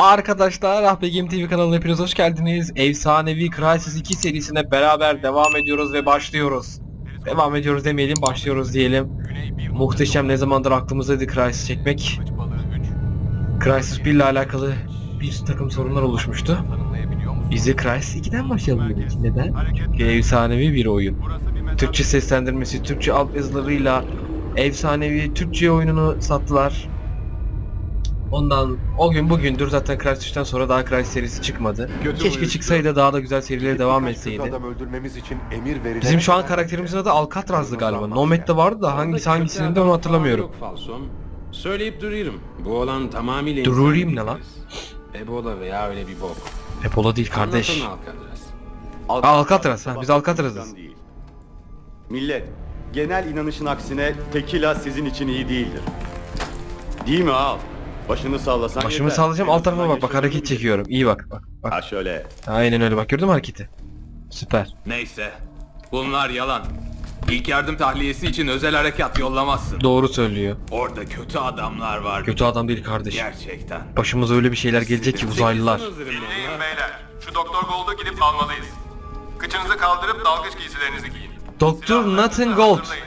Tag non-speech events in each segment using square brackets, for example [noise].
Arkadaşlar Rahbe Game TV kanalına hepiniz hoş geldiniz. Efsanevi Crysis 2 serisine beraber devam ediyoruz ve başlıyoruz. Devam ediyoruz demeyelim, başlıyoruz diyelim. Muhteşem ne zamandır aklımızdaydı Crysis çekmek. Crysis 1 ile alakalı bir takım sorunlar oluşmuştu. Biz de Crysis 2'den başlayalım dedik. Neden? Çünkü efsanevi bir oyun. Türkçe seslendirmesi, Türkçe altyazılarıyla efsanevi Türkçe oyununu sattılar. Ondan o gün bugündür zaten Crysis 3'ten sonra daha Crysis serisi çıkmadı. Kötü Keşke oyuncu. çıksaydı daha da güzel serileri devam Birkaç kötü etseydi. Adam öldürmemiz için emir verilen... Bizim şu an karakterimizin adı Alcatraz'dı galiba. Nomad'de vardı da hangisi hangisinin de onu hatırlamıyorum. Yok. Söyleyip duruyorum. Bu olan tamamıyla Dururum insan ne lan? Ebola veya öyle bir bok. Ebola değil kardeş. Anlatın Alcatraz. Alcatraz, Alcatraz, ha, biz Alcatraz'ız. Değil. Millet, genel inanışın aksine tekila sizin için iyi değildir. Değil mi ağal? Başını sallasan Başımı yeter. sallayacağım alt tarafa bak bak hareket çekiyorum. İyi bak bak Ha bak. şöyle. Aynen öyle bak gördün mü hareketi? Süper. Neyse. Bunlar yalan. İlk yardım tahliyesi için özel harekat yollamazsın. Doğru söylüyor. Orada kötü adamlar var. Kötü adam değil kardeş. Gerçekten. Başımıza öyle bir şeyler gelecek ki uzaylılar. Dinleyin beyler. Şu Doktor Gold'u gidip almalıyız. Kıçınızı kaldırıp dalgıç giysilerinizi giyin. Doktor Nothing Gold. hazırlayın.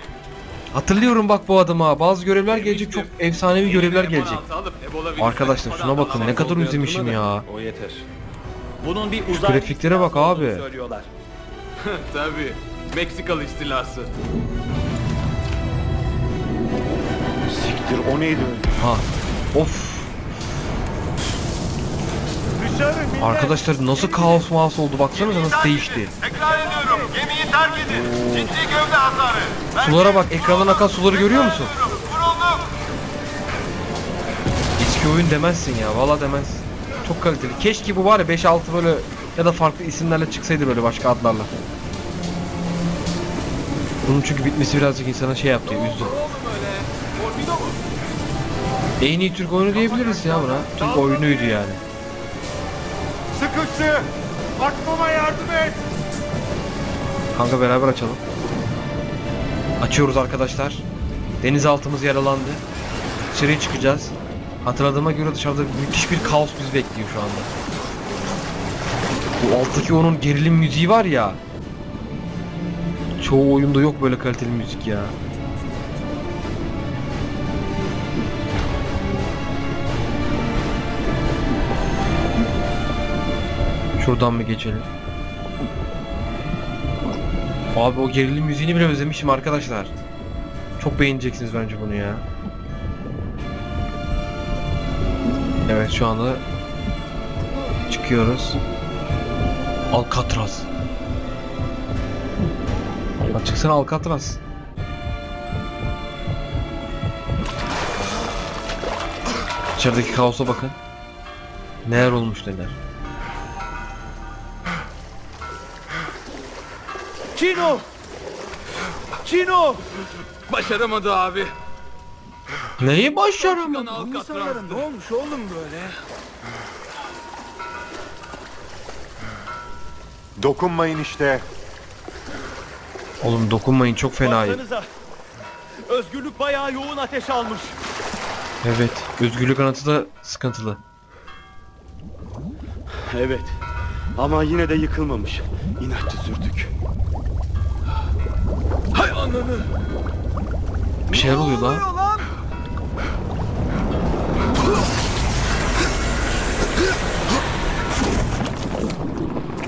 Hatırlıyorum bak bu adamı ha. Bazı görevler gelecek çok efsanevi görevler gelecek. M16 alıp Ebola virüsü Arkadaşlar şuna bakın ne kadar özlemişim ya. O yeter. Bunun bir Şu grafiklere bak abi. söylüyorlar. [laughs] Tabii. Meksikalı istilası. Siktir o neydi? Ha. Of. Arkadaşlar nasıl kaos maos oldu baksanıza nasıl değişti. Tekrar ediyorum. Gemiyi terk edin. Ciddi gövde hasarı. Sulara bak ekrandan akan suları görüyor musun? Eski oyun demezsin ya valla demez. Çok kaliteli. Keşke bu var ya 5-6 böyle ya da farklı isimlerle çıksaydı böyle başka adlarla. Bunun çünkü bitmesi birazcık insana şey yaptı, üzdü. En iyi Türk oyunu diyebiliriz ya buna. Türk oyunuydu yani. Sıkıştı! Aklıma yardım et! Kanka beraber açalım. Açıyoruz arkadaşlar. Denizaltımız yaralandı. Dışarıya çıkacağız. Hatırladığıma göre dışarıda müthiş bir kaos bizi bekliyor şu anda. Bu alttaki onun gerilim müziği var ya. Çoğu oyunda yok böyle kaliteli müzik ya. Şuradan mı geçelim? Abi o gerilim müziğini bile özlemişim arkadaşlar. Çok beğeneceksiniz bence bunu ya. Evet şu anda çıkıyoruz. Alcatraz. Bak çıksana Alcatraz. İçerideki kaosa bakın. Neler olmuş neler. Çino! Çino! Başaramadı abi. Neyi başaramadım? Kan Alcatraz'dı. Ne olmuş oğlum böyle? Dokunmayın işte. Oğlum dokunmayın çok fenayım. Baksanıza. Özgürlük bayağı yoğun ateş almış. Evet, özgürlük anıtı da sıkıntılı. Evet. Ama yine de yıkılmamış. İnatçı sürdük. Bir şeyler oluyor lan.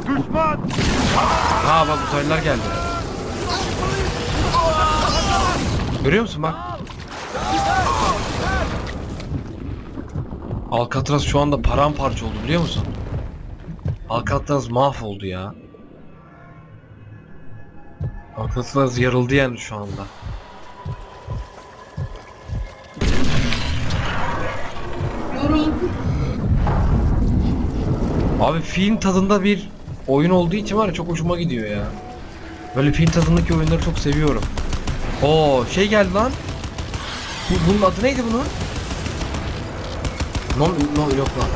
Düşman! Ha bak uzaylılar geldi. Görüyor musun bak? Alcatraz şu anda paramparça oldu biliyor musun? Alcatraz mahvoldu ya. Alcatraz yarıldı yani şu anda. Abi film tadında bir oyun olduğu için var ya çok hoşuma gidiyor ya. Böyle film tadındaki oyunları çok seviyorum. Oo şey geldi lan. Bu, bunun adı neydi bunun? No, no yok lan.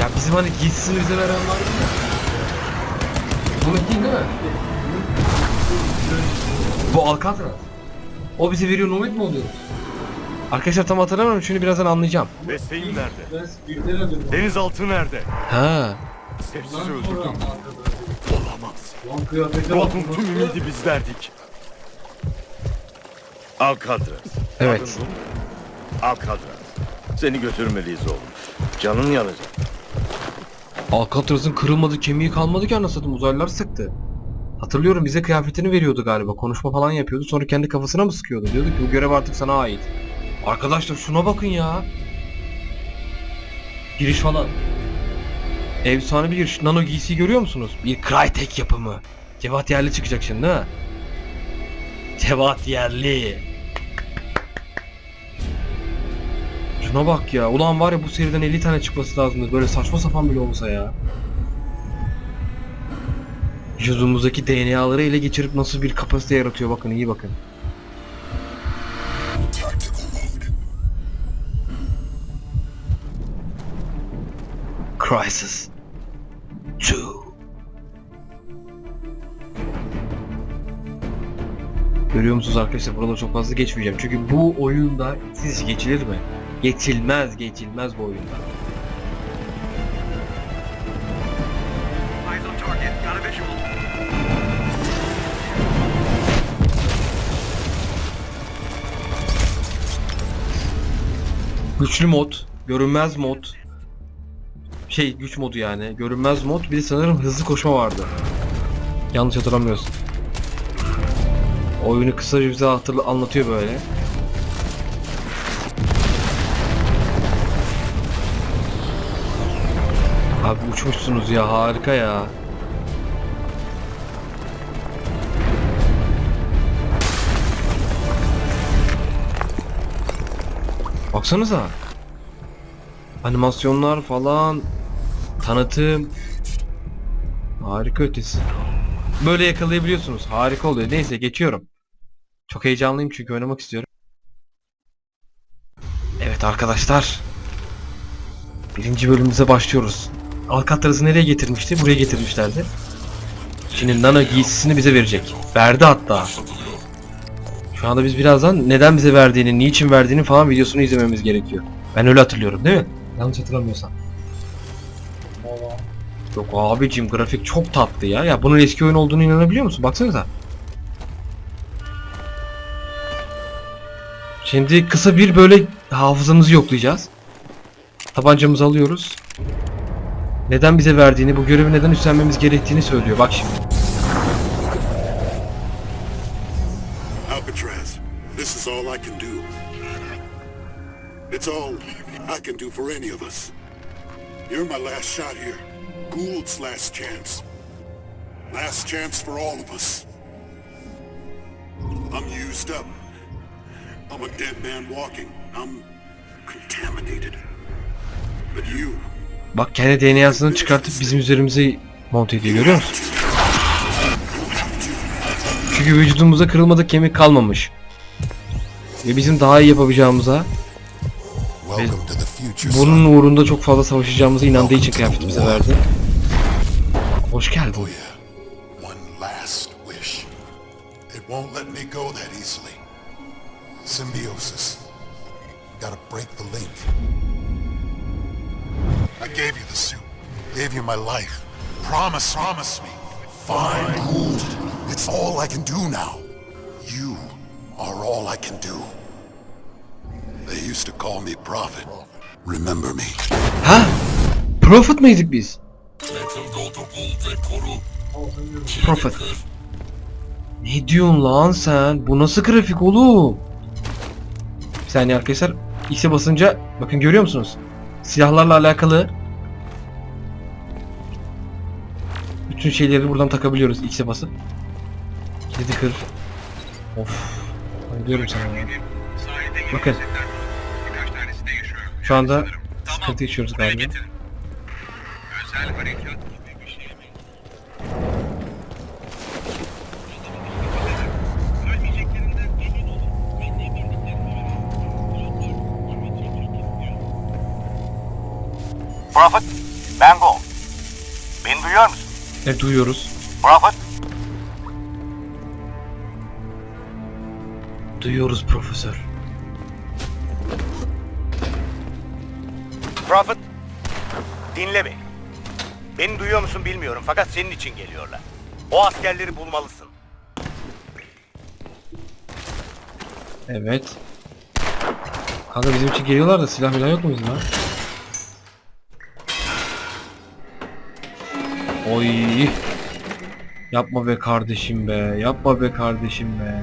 Ya bizim hani giysisini bize veren var ya. Bu değil değil mi? Bu Alcatraz. O bize veriyor Nomad mi oluyor? Arkadaşlar tam hatırlamıyorum çünkü birazdan anlayacağım. Mesleğim nerede? Denizaltı nerede? Ha. Sefsiz öldürdüm. Olamaz. Rod'un tüm ümidi bizlerdik. Alcatraz. Evet. Alcatraz. Seni götürmeliyiz oğlum. Canın yanacak. Alcatraz'ın kırılmadı kemiği kalmadı ki anasını satayım uzaylılar sıktı. Hatırlıyorum bize kıyafetini veriyordu galiba. Konuşma falan yapıyordu. Sonra kendi kafasına mı sıkıyordu? Diyordu ki bu görev artık sana ait. Arkadaşlar şuna bakın ya. Giriş falan. Efsane bir giriş. Nano giysiyi görüyor musunuz? Bir Crytek yapımı. Cevat Yerli çıkacak şimdi ha. Cevat Yerli. Şuna bak ya. Ulan var ya bu seriden 50 tane çıkması lazımdı. Böyle saçma sapan bile olsa ya. Vücudumuzdaki DNA'ları ele geçirip nasıl bir kapasite yaratıyor bakın iyi bakın. Crisis 2 Görüyor musunuz arkadaşlar burada çok fazla geçmeyeceğim çünkü bu oyunda siz geçilir mi? Geçilmez geçilmez bu oyunda. Güçlü mod, görünmez mod. Şey güç modu yani. Görünmez mod bir de sanırım hızlı koşma vardı. Yanlış hatırlamıyorsun. Oyunu kısaca bize hatırla anlatıyor böyle. Abi uçmuşsunuz ya harika ya. Baksanıza. Animasyonlar falan. Tanıtım. Harika ötesi. Böyle yakalayabiliyorsunuz. Harika oluyor. Neyse geçiyorum. Çok heyecanlıyım çünkü oynamak istiyorum. Evet arkadaşlar. Birinci bölümümüze başlıyoruz. Alcatraz'ı nereye getirmişti? Buraya getirmişlerdi. Şimdi Nano giysisini bize verecek. Verdi hatta. Şu anda biz birazdan neden bize verdiğini, niçin verdiğini falan videosunu izlememiz gerekiyor. Ben öyle hatırlıyorum değil mi? Yanlış hatırlamıyorsam. Yok abicim grafik çok tatlı ya. Ya bunun eski oyun olduğunu inanabiliyor musun? Baksanıza. Şimdi kısa bir böyle hafızamızı yoklayacağız. Tabancamızı alıyoruz. Neden bize verdiğini, bu görevi neden üstlenmemiz gerektiğini söylüyor. Bak şimdi. Can do. It's all I can do for any of us. You're my last shot here. Gould's last chance. Last chance for all of us. I'm used up. I'm a dead man walking. I'm contaminated. But you, Bak kendi DNA'sını çıkartıp bizim üzerimize monte ediyor görüyor musun? Çünkü vücudumuzda kırılmadık kemik kalmamış. Ve bizim daha iyi the future, bunun uğrunda çok fazla savaşacağımıza inandığı için kıyafeti bize verdi. Hoş geldin. Oh won't let me go that easily. Symbiosis. Gotta break the link. I gave you the suit. Gave you my life. Promise, promise me. Fine. It's all I can do now. Are all I can do. They used to call me Prophet. Remember me. Ha? Prophet mıydık biz? Prophet. Ne diyorsun lan sen? Bu nasıl grafik oğlum? Bir saniye arkadaşlar. X'e basınca bakın görüyor musunuz? Silahlarla alakalı bütün şeyleri buradan takabiliyoruz X'e basıp. Kilidi kır. Of. Bayılıyorum sana. Bakın. Şu anda sıkıntı yaşıyoruz galiba. Prophet, ben Gold. Beni duyuyor musun? Evet duyuyoruz. Prophet, Duyuyoruz profesör. Prophet, dinle beni. Beni duyuyor musun bilmiyorum fakat senin için geliyorlar. O askerleri bulmalısın. Evet. Kanka bizim için geliyorlar da silah milah yok mu bizim ha? Oy. Yapma be kardeşim be. Yapma be kardeşim be.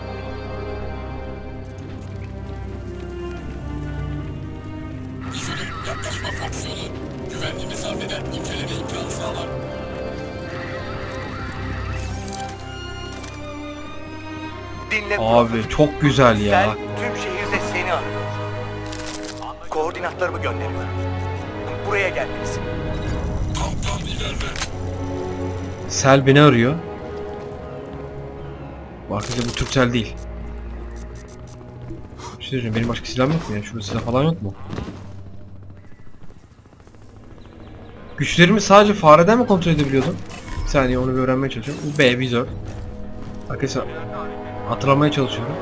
Dinle Abi çok güzel ya. Sen tüm şehirde seni arıyor. Koordinatlarımı gönderiyorum. Buraya gelmelisin. Sel beni arıyor. Bakınca bu Türksel değil. Bir şey söyleyeceğim, benim başka silahım yok mu ya? Şurada silah falan yok mu? Güçlerimi sadece fareden mi kontrol edebiliyordum? Bir saniye onu bir öğrenmeye çalışıyorum. Bu B vizör. Arkadaşlar hatırlamaya çalışıyorum.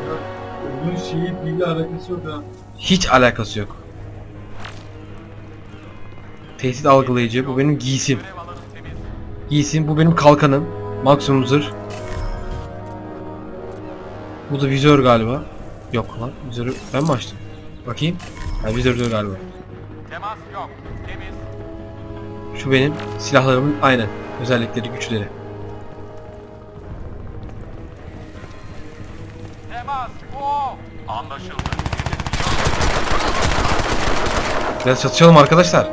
Bunun şeyi dille alakası yok ha. Hiç alakası yok. Tehdit algılayıcı. Bu benim giysim. Giysim. Bu benim kalkanım. Maksimum zırh. Bu da vizör galiba. Yok lan. Vizörü ben mi açtım? Bakayım. Ha vizör diyor galiba. Temas yok. Şu benim silahlarımın aynen özellikleri, güçleri. Biraz çatışalım arkadaşlar.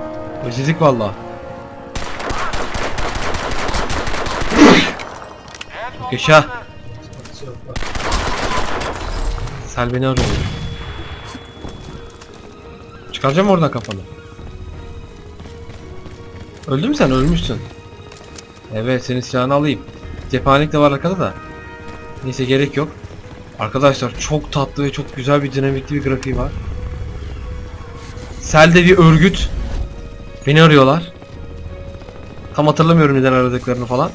Özledik valla. Yaşa. Sel beni arıyor. Çıkaracağım oradan kafanı. Öldün mü sen? Ölmüşsün. Evet senin silahını alayım. Cephanelik de var arkada da. Neyse gerek yok. Arkadaşlar çok tatlı ve çok güzel bir dinamikli bir grafiği var. Sel'de bir örgüt. Beni arıyorlar. Tam hatırlamıyorum neden aradıklarını falan.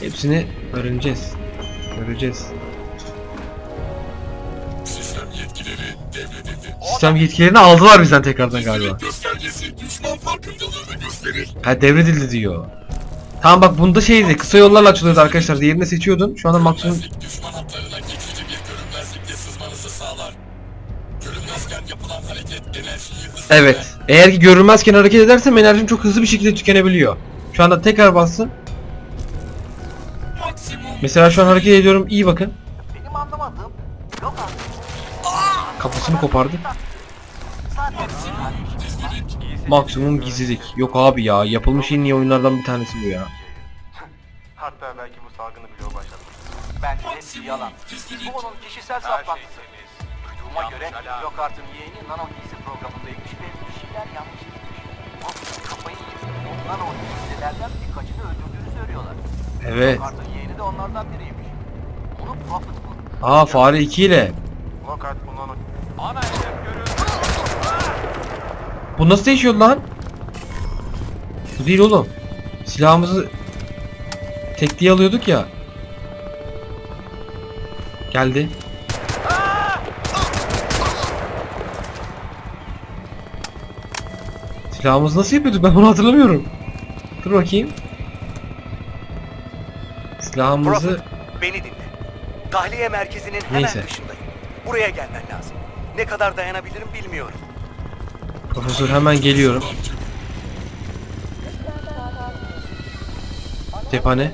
Hepsini öğreneceğiz. Göreceğiz. Sistem yetkilerini aldılar bizden tekrardan galiba. Ha devredildi diyor. Tamam bak bunda şeydi kısa yollarla açılıyordu arkadaşlar. Diğerini seçiyordun. Şu anda maksimum Evet. Eğer ki görünmezken hareket edersem enerjim çok hızlı bir şekilde tükenebiliyor. Şu anda tekrar bassın. Mesela şu an hareket ediyorum. İyi bakın. Benim anlamadığım yok artık. Kafasını kopardı. Maksimum gizlilik. Yok abi ya. Yapılmış en iyi oyunlardan bir tanesi bu ya. Hatta belki bu salgını bile o başlattı. Bence hepsi yalan. Bu onun kişisel saplantısı. Duyduğuma göre Lokart'ın yeğeni nano giysi programındaymış ve bir şeyler yanlış gitmiş. O kafayı yiyip o nano giysilerden birkaçını öldürdüğünü söylüyorlar. Evet. Lokart'ın yeğeni de onlardan biriymiş. Onu Prophet bulmuş. Aa fare 2 ile. Lokart bu nano... Ana hedef görüldü. Bu nasıl değişiyor lan? Bu değil oğlum. Silahımızı tekliğe alıyorduk ya. Geldi. Silahımızı nasıl yapıyorduk ben bunu hatırlamıyorum. Dur bakayım. Silahımızı beni dinle. Tahliye merkezinin hemen Neyse. dışındayım. Buraya gelmen lazım. Ne kadar dayanabilirim bilmiyorum. Profesör hemen geliyorum. Cephane.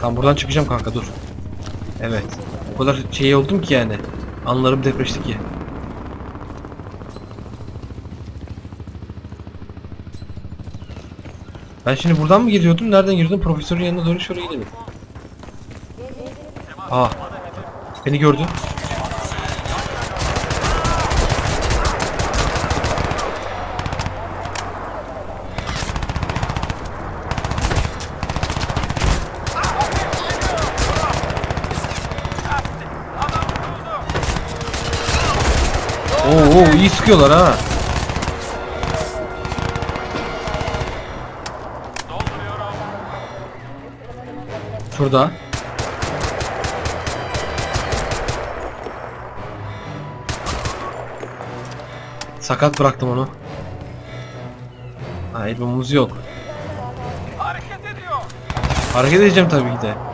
Tam buradan çıkacağım kanka dur. Evet. O kadar şey oldum ki yani. Anlarım depreşti ki. Ben şimdi buradan mı giriyordum? Nereden giriyordum? Profesörün yanına doğru şuraya gidelim. Aa. Beni gördü. Oo, oo iyi sıkıyorlar ha. Şurada. Sakat bıraktım onu. Ha elbumumuz yok. Hareket ediyor. Hareket edeceğim tabii ki de.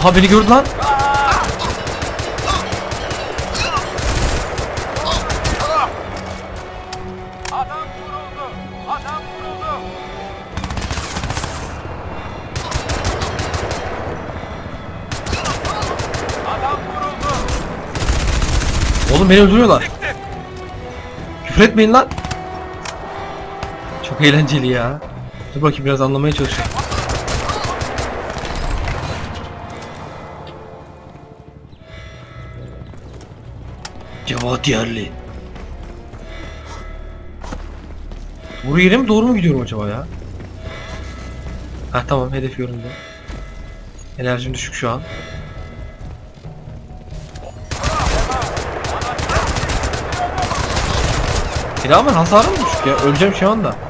Aha beni gördü lan. Oğlum beni öldürüyorlar. Küfür etmeyin lan. Çok eğlenceli ya. Dur bakayım biraz anlamaya çalışıyorum. Yerli. Doğru yere mi doğru mu gidiyorum acaba ya? Ha tamam hedef göründü. Enerjim düşük şu an. Silahımın hasarı mı düşük ya? Öleceğim şu anda.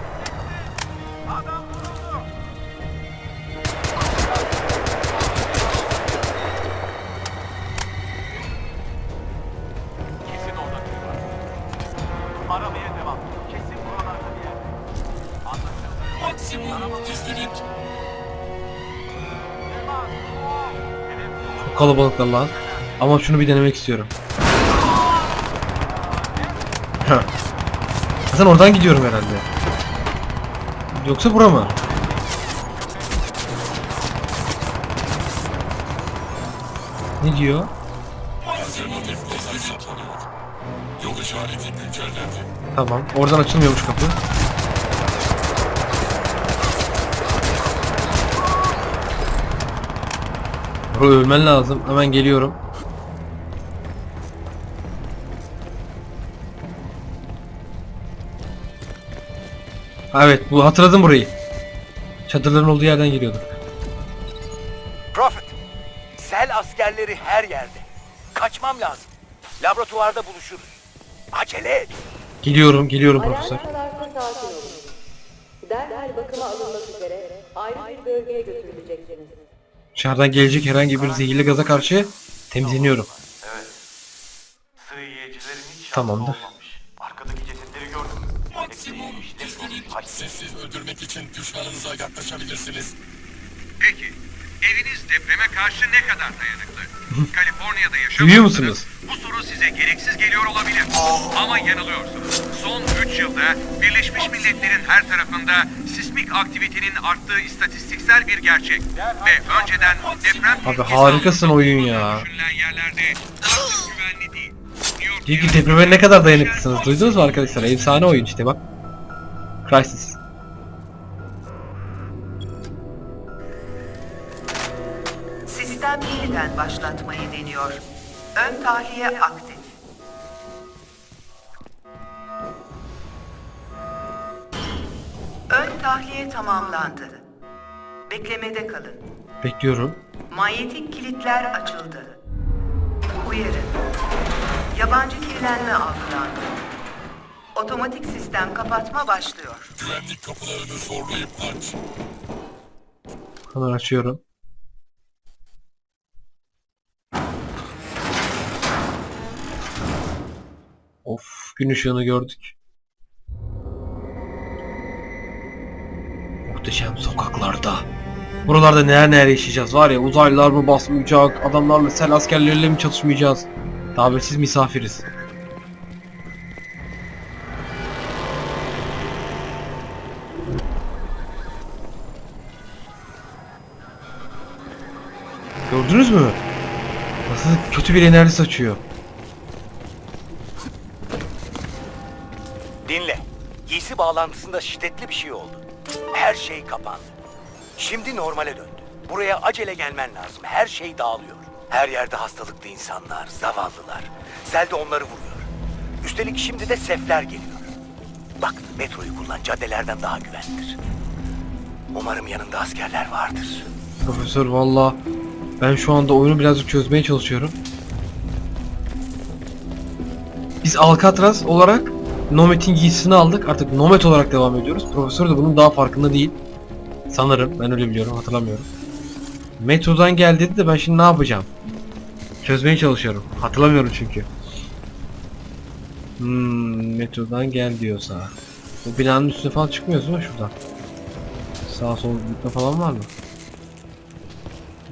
Kalabalıklar lan. Ama şunu bir denemek istiyorum. Zaten oradan gidiyorum herhalde. Yoksa bura mı? Ne diyor? Tamam. Oradan açılmıyormuş kapı. Bro ölmen lazım. Hemen geliyorum. Evet, bu hatırladım burayı. Çadırların olduğu yerden geliyorduk. Prophet, sel askerleri her yerde. Kaçmam lazım. Laboratuvarda buluşuruz. Acele et. Geliyorum, geliyorum profesör. çalarsa sakin olun. Derhal bakıma alınmak üzere ayrı bir bölgeye götürüleceksiniz. Dışarıdan gelecek herhangi bir zehirli gaza karşı temizleniyorum. Evet. Hiç Tamamdır. olmamış. Arkadaki cesetleri gördün mü? Maksimum Sessiz öldürmek için düşmanınıza yaklaşabilirsiniz. Peki, eviniz depreme karşı ne kadar dayanıklı? Kaliforniya'da Duyuyor yaşamıyorsanız musunuz? bu soru size gereksiz geliyor olabilir. Ama yanılıyorsunuz. Son 3 yılda Birleşmiş Milletler'in her tarafında sismik aktivitenin arttığı istatistiksel bir gerçek. Ve önceden deprem Abi harikasın oyun ya. Düşünülen yerlerde artık güvenli değil. New York Diyor ki depreme ne kadar dayanıklısınız. Duydunuz mu arkadaşlar? Efsane oyun işte bak. Crysis. Yeniden başlatmayı deniyor. Ön tahliye aktif. Ön tahliye tamamlandı. Beklemede kalın. Bekliyorum. Manyetik kilitler açıldı. Uyarı. Yabancı kirlenme algılandı. Otomatik sistem kapatma başlıyor. Güvenlik kapılarını zorlayıp aç. Hemen açıyorum. Of gün ışığını gördük. Muhteşem sokaklarda. Buralarda neler neler yaşayacağız var ya uzaylılar mı basmayacak, adamlarla sel askerleriyle mi çatışmayacağız? Tabirsiz misafiriz. Gördünüz mü? Nasıl kötü bir enerji saçıyor. Giysi bağlantısında şiddetli bir şey oldu. Her şey kapandı. Şimdi normale döndü. Buraya acele gelmen lazım. Her şey dağılıyor. Her yerde hastalıklı insanlar, zavallılar. Sel de onları vuruyor. Üstelik şimdi de sefler geliyor. Bak metroyu kullan caddelerden daha güvenlidir. Umarım yanında askerler vardır. Profesör valla ben şu anda oyunu birazcık çözmeye çalışıyorum. Biz Alcatraz olarak Nomet'in giysisini aldık. Artık Nomet olarak devam ediyoruz. Profesör de bunun daha farkında değil. Sanırım. Ben öyle biliyorum. Hatırlamıyorum. Metrodan gel dedi de ben şimdi ne yapacağım? Çözmeye çalışıyorum. Hatırlamıyorum çünkü. Hmm, metrodan gel diyorsa. Bu binanın üstüne falan çıkmıyoruz mi şuradan? Sağ sol gitme falan var mı?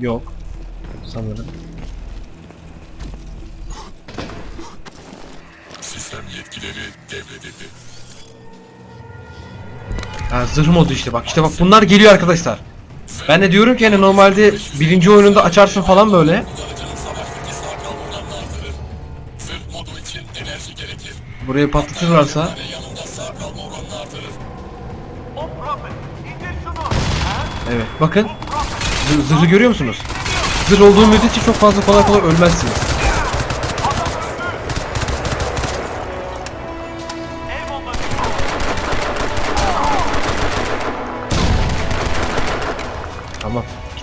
Yok. Sanırım. Sistem yetkileri devredildi. Ha, zırh modu işte bak işte bak bunlar geliyor arkadaşlar. Ben de diyorum ki hani normalde birinci oyununda açarsın falan böyle. Burayı patlatırlarsa evet bakın Zır- zırhı görüyor musunuz? Zırh olduğu müddetçe çok fazla kolay kolay ölmezsiniz.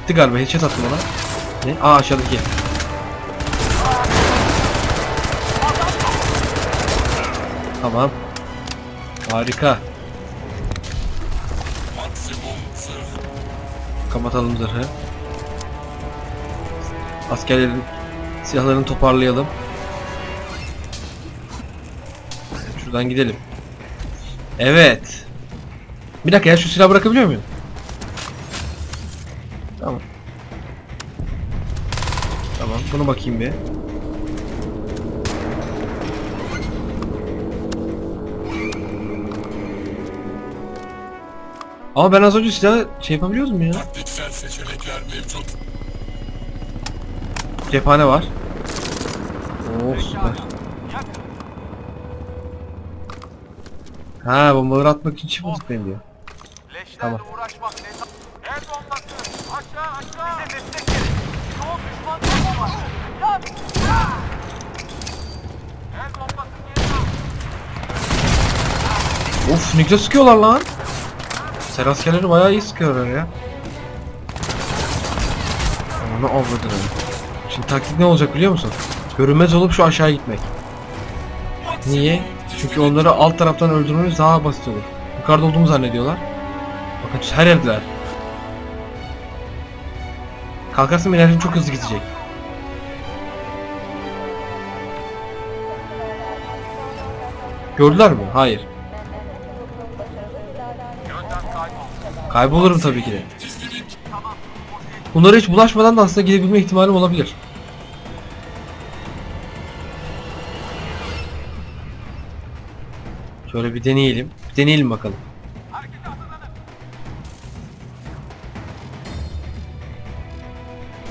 Gitti galiba. Headshot attı bana. Ne? Aa aşağıdaki. Tamam. Harika. Kapatalım zırhı. Askerlerin silahlarını toparlayalım. Şuradan gidelim. Evet. Bir dakika ya şu silahı bırakabiliyor muyum? Bunu bakayım bir. Ama ben az önce silahı şey yapabiliyoruz mu ya? Taktiksel seçenekler mevcut. Cephane var. Oh süper. Ha bombaları atmak için çift tıklayın diyor. Leşlerle Tamam. uğraşmak ne El bombası. Aşağı aşağı. Bize destek Of ne güzel sıkıyorlar lan. Ser askerleri bayağı iyi sıkıyorlar ya. Onu avradın Şimdi taktik ne olacak biliyor musun? Görünmez olup şu aşağı gitmek. Niye? Çünkü onları alt taraftan öldürmemiz daha basit olur. Yukarıda olduğumu zannediyorlar. Bakın her yerdeler. Kalkarsam enerjim çok hızlı gidecek. Gördüler mi? Hayır. Kaybolurum tabii ki de. Bunlara hiç bulaşmadan da aslında gidebilme ihtimalim olabilir. Şöyle bir deneyelim. Bir deneyelim bakalım.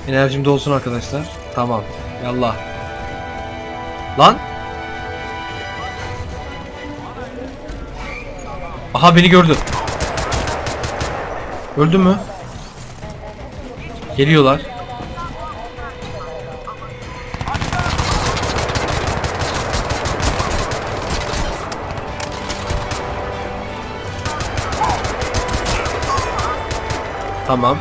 Enerjim dolsun arkadaşlar. Tamam. Yallah. Lan. Aha beni gördü. Öldü mü? Geliyorlar. Tamam.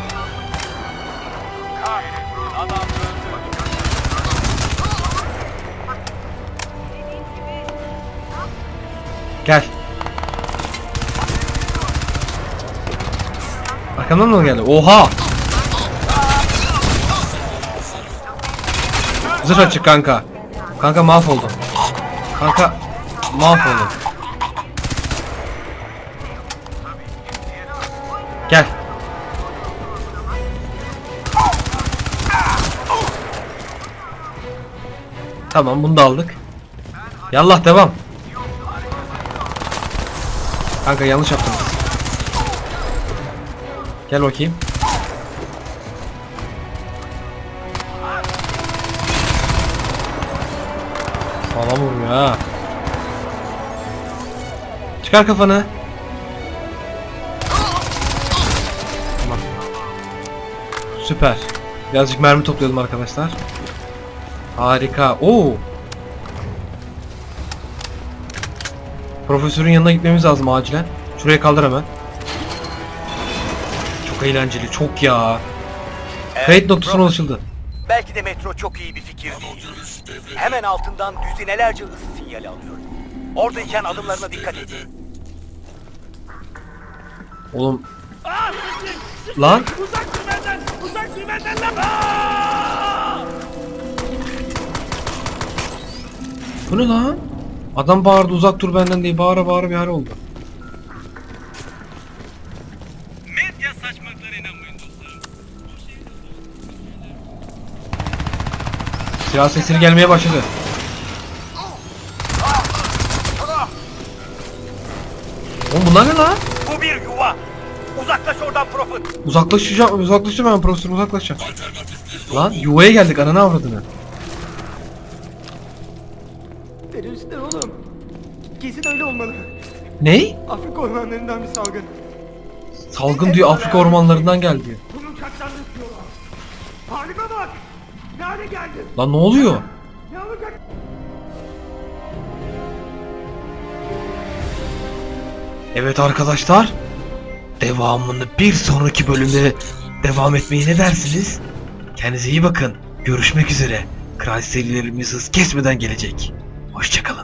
Arkamdan mı geldi? Oha! Zırh açık kanka. Kanka mahvoldum. Kanka mahvoldum. Gel. Tamam bunu da aldık. Yallah devam. Kanka yanlış yaptınız. Gel bakayım. Sağlam vuruyor ha. Çıkar kafanı. Tamam. Süper. Birazcık mermi topluyordum arkadaşlar. Harika. Oo. Profesörün yanına gitmemiz lazım acilen. Şuraya kaldır hemen. Eğlenceli, çok ya. Kayıt noktasına ulaşıldı. Belki de metro çok iyi bir fikir değil. Hemen altından düzinelerce ısı sinyali alıyor. Oradayken adımlarına dikkat et. Oğlum. Lan. Bu ne lan? Adam bağırdı uzak dur benden diye bağıra bağıra bir hal oldu. Silah sesleri gelmeye başladı. Oğlum bunlar ne lan? Bu bir yuva. Uzaklaş oradan Profit. Uzaklaşacağım, uzaklaşacağım ben profesör uzaklaşacağım. Lan yuvaya geldik ananı avradını. Teröristler oğlum. Kesin öyle olmalı. Ney? Afrika ormanlarından bir salgın. Salgın diyor Afrika ormanlarından geldi diyor. Bunun kaçlarını tutuyorlar. Halime bak. Ne hale geldi? Lan ne oluyor? Ne olacak? Evet arkadaşlar. Devamını bir sonraki bölümde devam etmeyi ne dersiniz? Kendinize iyi bakın. Görüşmek üzere. Kral serilerimiz hız kesmeden gelecek. Hoşçakalın.